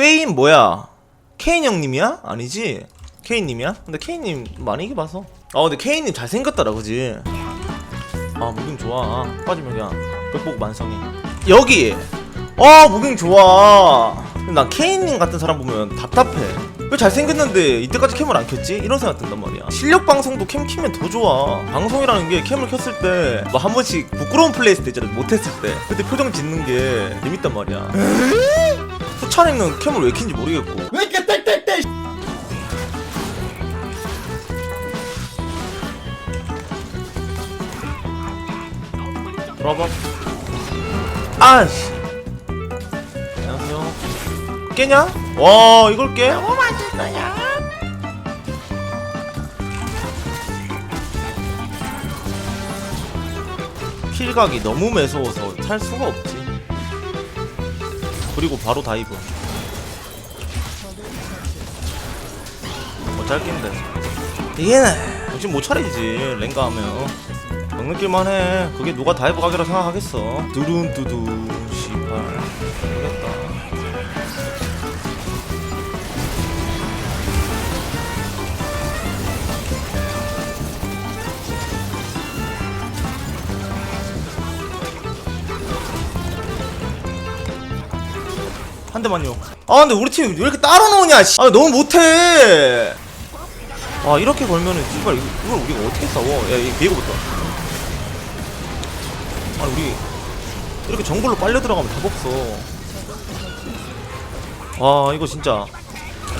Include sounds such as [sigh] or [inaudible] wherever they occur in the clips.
꾀인 뭐야? 케인 형님이야? 아니지? 케인님이야? 근데 케인님 많이 이겨봐서 아 근데 케인님 잘생겼더라 그지? 아 무빙 좋아 빠지면 그냥 벽복 만성해 여기 아 무빙 좋아 난 케인님 같은 사람 보면 답답해 왜 잘생겼는데 이때까지 캠을 안 켰지? 이런 생각 든단 말이야 실력 방송도 캠 키면 더 좋아 방송이라는 게 캠을 켰을 때뭐한 번씩 부끄러운 플레이 했을 때 있잖아 못했을 때 그때 표정 짓는 게 재밌단 말이야 수찬이는 캠을 왜 킨지 모르겠고 왜 이렇게 땡땡땡 들어봐. 아씨. 안녕하세요. 깨냐? 와 이걸 깨? 너무 맛있어요. 킬각이 너무 매서워서 찰 수가 없지. 그리고 바로 다이브. 뭐 짧긴데. 이게 정신 못 차리지 랭가 하면. 넉느낄만 해. 그게 누가 다이브 가게라 생각하겠어. 두둔 씨발. 한 대만요. 아 근데 우리 팀 왜 이렇게 따로 노냐? 씨. 아 너무 못해. 아 이렇게 걸면은 이거- 이걸 우리가 어떻게 싸워? 야 이거 비에고부터. 아니 우리 이렇게 정글로 빨려 들어가면 답 없어. 와 이거 진짜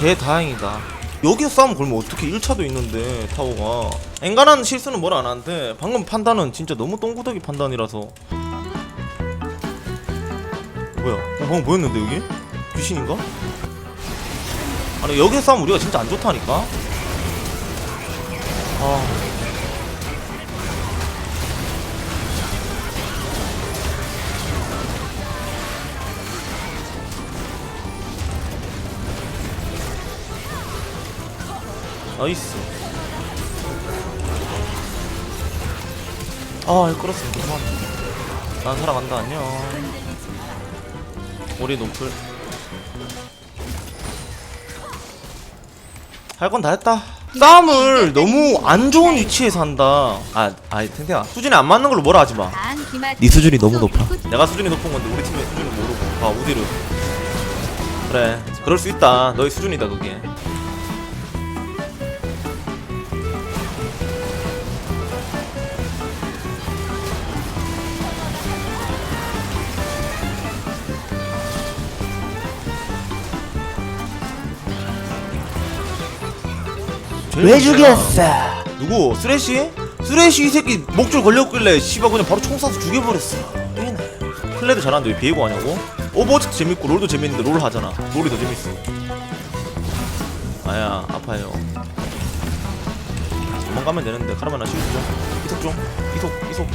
개 다행이다. 여기서 싸움 걸면 어떻게 1차도 있는데 타워가 앵간한 실수는 뭘 안 하는데 방금 판단은 진짜 너무 똥구더기 판단이라서 뭐야 어, 방금 보였는데 여기? 귀신인가? 아니 여기서 싸움 우리가 진짜 안 좋다니까? 아. 나이스. 아 이거 끌었으면 그만. 난 살아간다. 안녕. 우리 노플 할 건 다 했다. 싸움을 너무 안 좋은 위치에서 한다. 아 아이 텐태야 수준이 안 맞는 걸로 뭐라 하지마. 네 수준이 너무 높아. 내가 수준이 높은 건데 우리 팀의 수준을 모르고. 아 우디르. 그래. 그럴 수 있다. 너의 수준이다 그게 왜 죽였어? 누구? 쓰레쉬? 쓰레쉬 이 새끼 목줄 걸렸길래 씨발 그냥 바로 총 쏴서 죽여버렸어. 얘네 플레이도 잘하는데 왜 비에고 하냐고? 오버워치도 재밌고 롤도 재밌는데 롤 하잖아. 롤이 더 재밌어. 아야 아파요. 도망가면 되는데 카라멜 나 시간 좀 이속 좀 이속 이속.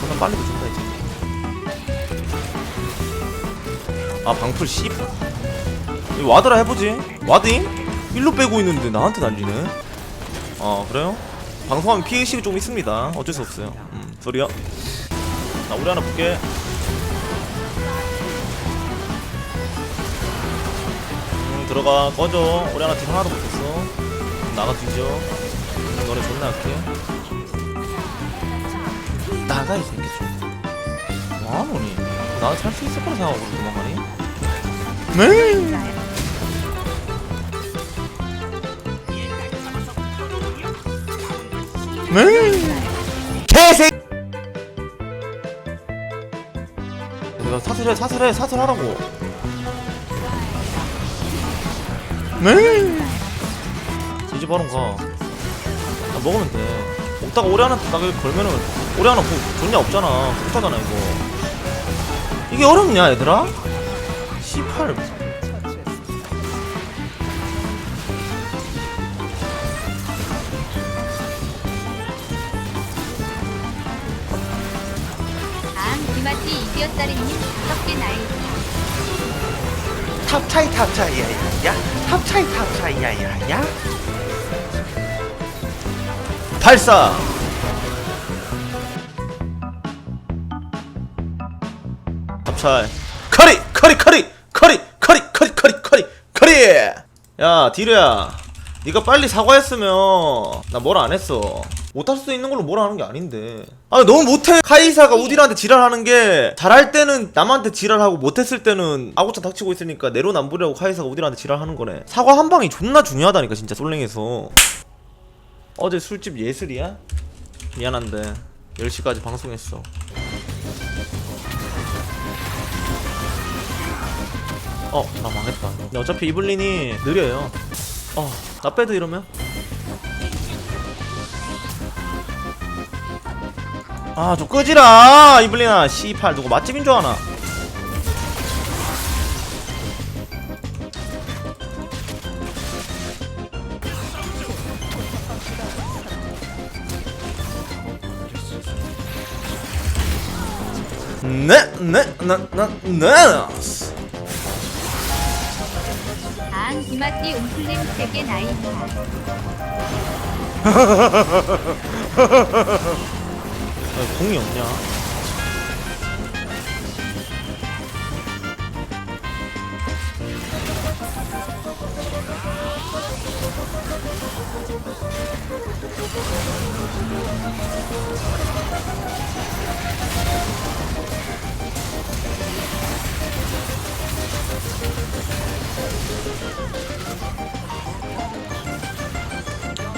그러면 빨리 준다 이제. 아 방풀 씨? 와드라 해보지. 와드임? 일로 빼고 있는데 나한테 날리네. 아 그래요? 방송하면 피해의식이 좀 있습니다. 어쩔 수 없어요. 음 소리야 나 우리 하나 볼게. 음 들어가. 꺼져. 우리 하나 딜 하나도 못했어. 음, 나가 뒤져 음, 너네 존나 약해 나가 이 새끼. 좀 뭐하노니? 나는 살수 있을 거라 생각하고 도망가니? 네 개새. 내가 사슬해 사슬해 사슬하라고. 네. 바로 가. 나 먹으면 돼. 먹다가 오래 하나 나게 걸면은 오래 하나 그 존냐 없잖아. 못하잖아 이거. 이게 어렵냐 얘들아? 18 나이. 탑차이 탑차이 야야야. 탑차이 탑차이 야야야. 84 합찰 커리 커리 커리! 커리 커리 커리 커리 커리! 커리! 야 디르야 네가 빨리 사과했으면 나 뭐라 안 했어. 못할 수도 있는 걸로 뭐라 하는 게 아닌데. 아 너무 못해. 카이사가 우디한테 지랄하는 게 잘할 때는 남한테 지랄하고 못했을 때는 아구차 닥치고 있으니까 내로남불이라고 카이사가 우디한테 지랄하는 거네. 사과 한 방이 존나 중요하다니까 진짜 솔랭에서. 어제 술집 예슬이야? 미안한데. 10시까지 방송했어. 어, 나 망했다. 근데 어차피 이블린이 느려요. 어, 나 빼도 이러면? 아, 좀 끄지라! 이블린아, C8 누구 맛집인 줄 아나? 네, 네, 나, 나, 네. 아 김아띠 웅플랭 세계 나이타 야, 공이 없냐?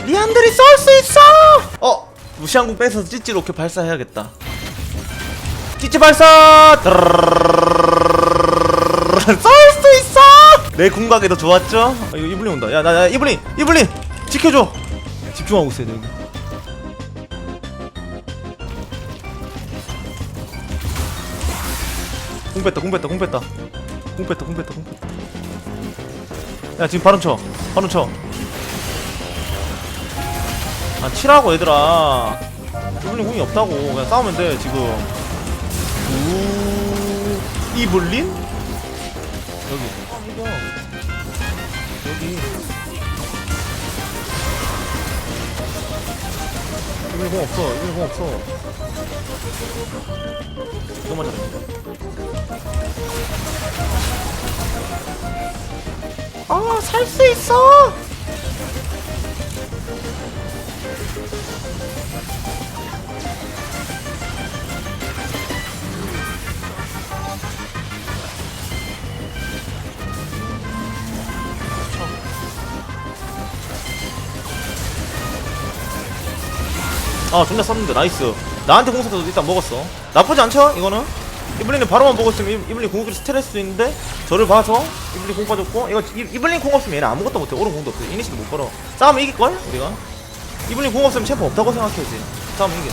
리안들이 쏠 수 있어! 어! 무시한국 뺏어서 찌찌 로켓 발사해야겠다. 찌찌 발사! [laughs] 쏠 수 있어! 내 궁각이 더 좋았죠? 아, 이거 이블린 온다. 야, 나, 야, 이블린! 이블린! 지켜줘! 집중하고 있어야 돼, 여기. 궁 뺐다, 궁 뺐다, 궁 뺐다. 궁 뺐다, 궁 뺐다, 궁 뺐다. 야, 지금 바로 쳐. 바로 쳐. 아 치라고 얘들아. 이블린 공이 없다고. 그냥 싸우면 돼 지금. 우 이블린? 여기. 아 이거 여기. 이블린 공 없어 이블린 공 없어. 이거 맞아 아살 수 있어 아 존나 썼는데 나이스. 나한테 공사도 일단 먹었어. 나쁘지 않죠 이거는? 이블린이 바로만 이- 이블린 공격이 스트레스 있는데 저를 봐서 이블린 공 빠졌고 이거 이, 이블린 공 없으면 얘는 아무것도 못해. 오른 공도 없어. 이니시도 못 걸어. 싸우면 이길걸 우리가? 이블린 공 없으면 챔프 없다고 생각해야지. 싸우면 이겨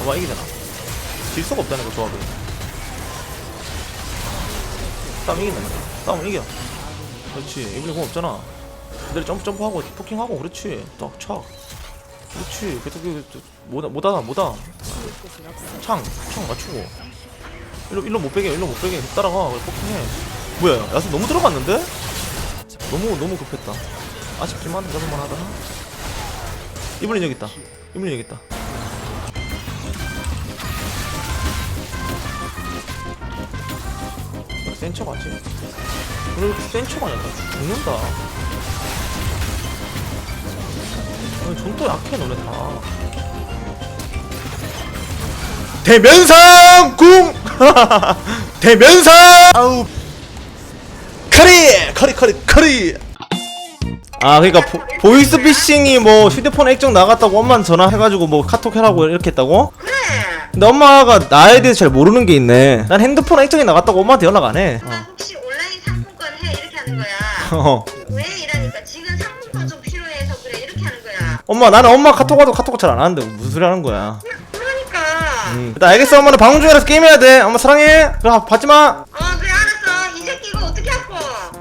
봐봐 이기잖아. 질 수가 없다는 거 조합을. 싸우면 이긴다니까 싸우면 이겨. 그렇지. 이블린 공 없잖아. 그대로 점프 점프하고 포킹하고 그렇지. 딱착 그렇지 계속 그 저, 뭐다 뭐다 뭐다 창, 창 맞추고. 일로 일로 못 빼게 일로 못 빼게. 따라가. 그래 포킹해. 뭐야 야수 너무 들어갔는데? 너무 너무 급했다. 아쉽지만 잡을만 하다 이블린 여기 있다. 이블린 여기 있다. 센 척 하지? 왜 이렇게 센 척하냐 나 죽는다 아니 존또 약해 너네 다. 대면상 궁! [laughs] 대면상! 아우. 커리! 커리 커리 커리! 아 그러니까 보, 보이스 피싱이 뭐 휴대폰 액정 나갔다고 엄마한테 전화해가지고 뭐 카톡 해라고 이렇게 했다고? 근데 엄마가 나에 대해서 잘 모르는 게 있네. 난 핸드폰 액정이 나갔다고 엄마한테 연락 안해. 나 혹시 온라인 상품권 해? 이렇게 하는 거야. [laughs] 어. 왜 이러니까 지금 상 엄마 나는 엄마 카톡 와도 카톡 잘 안 하는데 무슨 소리 하는 거야 그러니까. 음. 나 알겠어 엄마는 방송 중이라서 게임해야 돼 엄마 사랑해 그럼 받지마 어 그래 알았어. 이 새끼 이거 어떻게 하고?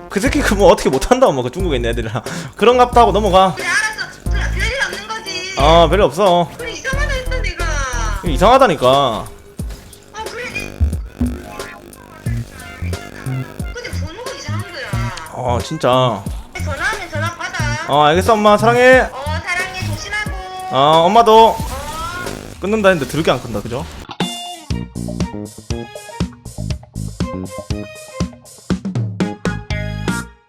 그 새끼 그 뭐 어떻게 못한다 엄마 그 중국에 있는 애들이랑 [laughs] 그런갑다 하고 넘어가 그래 알았어. 그래 별일 없는 거지. 아 별로 없어 그래 이상하다 했어 내가. 이상하다니까 어 그래. 근데 번호가 이상한 거야. 어 진짜 전화하면 전화 받아. 어 알겠어 엄마 사랑해 아 엄마도 끊는다 했는데 들게 안 끈다 그죠?